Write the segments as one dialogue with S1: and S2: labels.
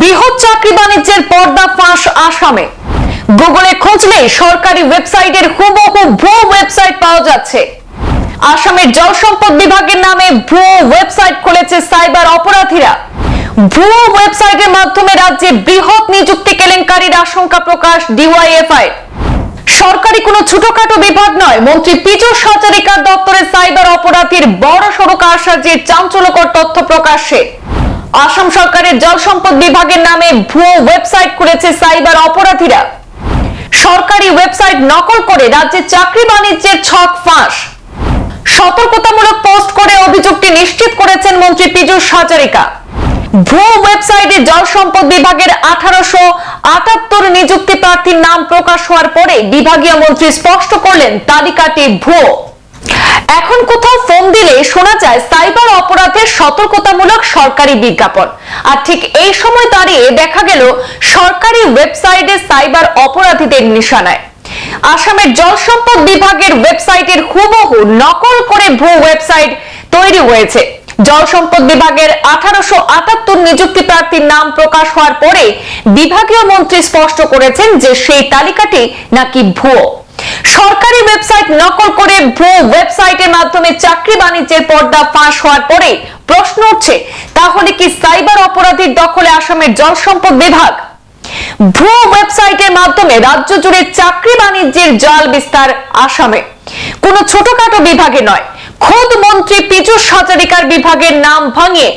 S1: বৃহৎ চাকরি বাণিজ্যের পর্দা ফাঁস আসামে। গুগলে খুঁজলে সরকারি ওয়েবসাইটের হুবহু ওয়েবসাইট পাওয়া যাচ্ছে। আসামের বিভাগের নামে ওয়েবসাইট খুলেছে সাইবার অপরাধীরা। ওয়েবসাইটের মাধ্যমে রাজ্যে বৃহৎ নিযুক্তি কেলেঙ্কারির আশঙ্কা প্রকাশ ডিওয়াইএফআই। সরকারি কোনো ছোটখাটো বিভাগ নয়, মন্ত্রী পীযুষ হাজারিকার দপ্তরের সাইবার অপরাধীর বড় সড়ো কারসাজির চাঞ্চল্যকর তথ্য প্রকাশ্যে। আসাম সরকারের জল সম্পদ বিভাগের নামে ভুয়ো ওয়েবসাইট খুলেছে সাইবার অপরাধীরা। সরকারি ওয়েবসাইট নকল করে রাজ্যে চাকরি বাণিজ্যের ছক ফাঁস। সতর্কতামূলক পোস্ট করে অভিযোগটি নিশ্চিত করেছেন মন্ত্রী পীযুষ হাজারিকা। ভুয়ো ওয়েবসাইটে জল সম্পদ বিভাগের আঠারোশো আটাত্তর নিযুক্তি প্রার্থীর নাম প্রকাশ হওয়ার পরে বিভাগীয় মন্ত্রী স্পষ্ট করলেন, তালিকাটি ভুয়ো। এখন কোথাও ফোন দিলে শোনা যায় সাইবার অপরাধের সতর্কতামূলক সরকারি বিজ্ঞাপন। আর ঠিক এই সময় দাঁড়িয়ে দেখা গেল সরকারি ওয়েবসাইটে সাইবার অপরাধীদের নিশানায়। আসামের জল সম্পদ বিভাগের ওয়েবসাইটের হুবহু নকল করে ভুয়ো ওয়েবসাইট তৈরি হয়েছে। জল সম্পদ বিভাগের আঠারোশো আটাত্তর নিযুক্তি প্রার্থীর নাম প্রকাশ হওয়ার পরে বিভাগীয় মন্ত্রী স্পষ্ট করেছেন যে সেই তালিকাটি নাকি ভুয়ো। সরকারি ওয়েবসাইট নকল করে ভুয়ো ওয়েবসাইটের মাধ্যমে চাকরি বাণিজ্যের পর্দা ফাঁস হওয়ার পরে প্রশ্ন উঠছে, তাহলে কি সাইবার অপরাধীর দখলে আসামের জল সম্পদ বিভাগ? ভুয়ো ওয়েবসাইটের মাধ্যমে রাজ্য জুড়ে চাকরি বাণিজ্যের জাল বিস্তার আসামে। কোনো ছোটখাটো বিভাগে নয়, খোদ মন্ত্রী পীযুষ হাজারিকার বিভাগের নাম ভাঙিয়ে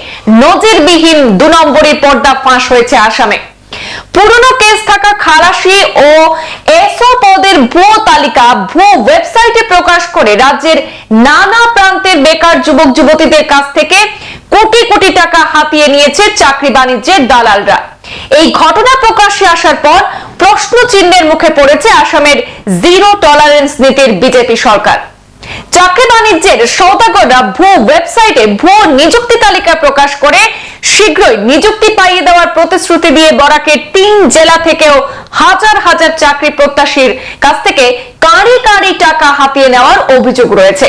S1: নজিরবিহীন দু নম্বরের পর্দা ফাঁস হয়েছে আসামে। পুরনো কেস থাকা খালাসি ও এসও পদের ভুয়ো তালিকা, ভুয়ো ওয়েবসাইটে প্রকাশ করে রাজ্যের নানা প্রান্তের বেকার যুবক যুবতীদের কাছ থেকে কোটি কোটি টাকা হাতিয়ে নিয়েছে চাকরি বাণিজ্যের দালালরা। এই ঘটনা প্রকাশ্যে আসার পর প্রশ্ন চিহ্নের মুখে পড়েছে আসামের জিরো টলারেন্স নীতির বিজেপি সরকার। চাকরি বাণিজ্যের সৌদাগররা ভুয়ো ওয়েবসাইটে ভুয়ো নিযুক্তি তালিকা প্রকাশ করে শীঘ্রই নিযুক্তি পাইয়ে দেওয়ার প্রতিশ্রুতি দিয়ে বরাকের তিন জেলা থেকেও হাজার হাজার চাকরি প্রত্যাশীর কাছ থেকে কাঁড়ি কাঁড়ি টাকা হাতিয়ে নেওয়ার অভিযোগ রয়েছে।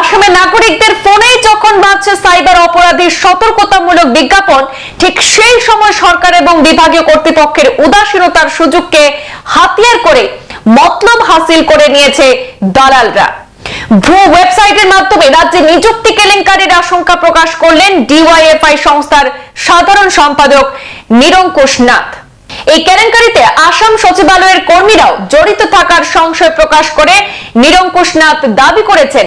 S1: আসামের নাগরিকদের ফোনে যখন বাজছে সাইবার অপরাধীর সতর্কতামূলক বিজ্ঞাপন, ঠিক সেই সময় সরকার এবং বিভাগীয় কর্তৃপক্ষের উদাসীনতার সুযোগকে হাতিয়ার করে মতলব হাসিল করে নিয়েছে দালালরা। ভুয়ো ওয়েবসাইটের মাধ্যমে রাজ্যে নিযুক্তি কেলেঙ্কারির আশঙ্কা প্রকাশ করলেন ডিওয়াইএফআই সংস্থার সাধারণ সম্পাদক নিরঙ্কুশ নাথ। এই কেলেঙ্কারিতে আসাম সচিবালয়ের কর্মীরাও জড়িত থাকার সংশয় প্রকাশ করে নিরঙ্কুশ নাথ দাবি করেছেন,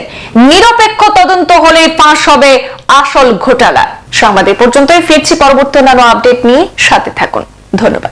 S1: নিরপেক্ষ তদন্ত হলেই ফাঁস হবে আসল ঘোটালা। সংবাদ এ পর্যন্তই, ফিরছি পরবর্তী অন্যান্য আপডেট নিয়ে সাথে থাকুন। ধন্যবাদ।